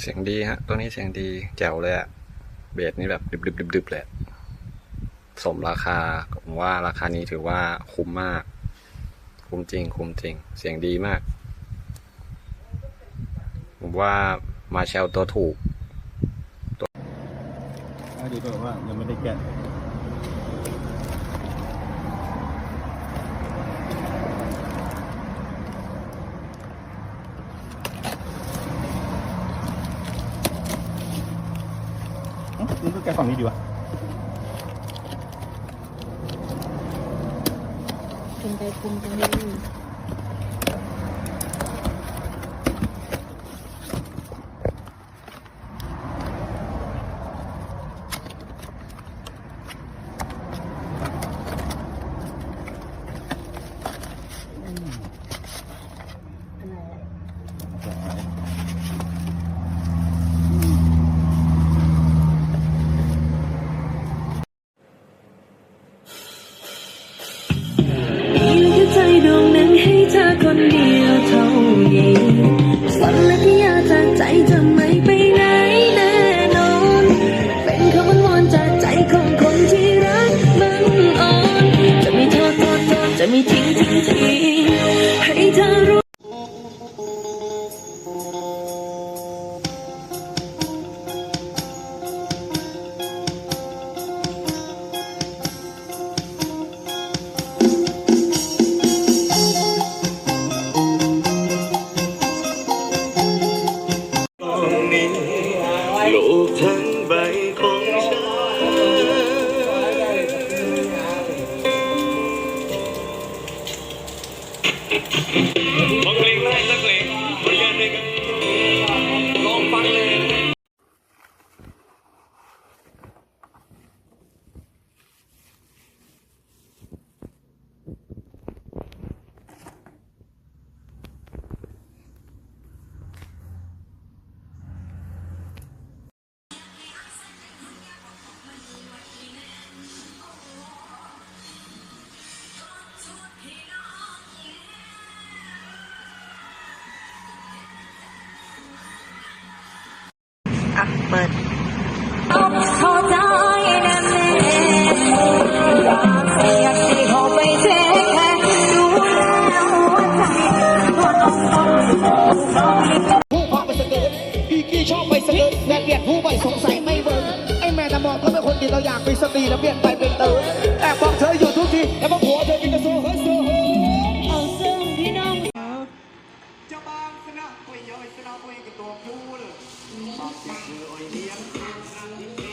เสียงดีฮะ ตัวนี้เสียงดีแจ๋วเลยอะเบสนี่แบบดึบๆดึบๆเลยสมราคาผมว่าราคานี้ถือว่าคุ้มมาก คุ้มจริง คุ้มจริง เสียงดีมาก ผมว่ามาเชลตัวถูก ตัวดูด้วว่ายังไม่ได้แกะ เอ๊ะนี่ก็แกฝั่งนี้ดีวะคุมไปคุมตรงนี้ เผู้พาไปสเกิดอีกี้ชอบไปสเกิร์แต่เบียนผู้ไปสงสัยไม่เบิร์ไอแม่ตะมอก็เป็นคนดีเราอยากมีสติแล้เบียนไปเป็นเต๋อแต่บอกเธออยู่ทุกทีแล้วก็ผัวเธอเฮ้ยโซ่สนะปย่ยกับตัวผู้ บักจะเคยเลี้ยงคนนั้น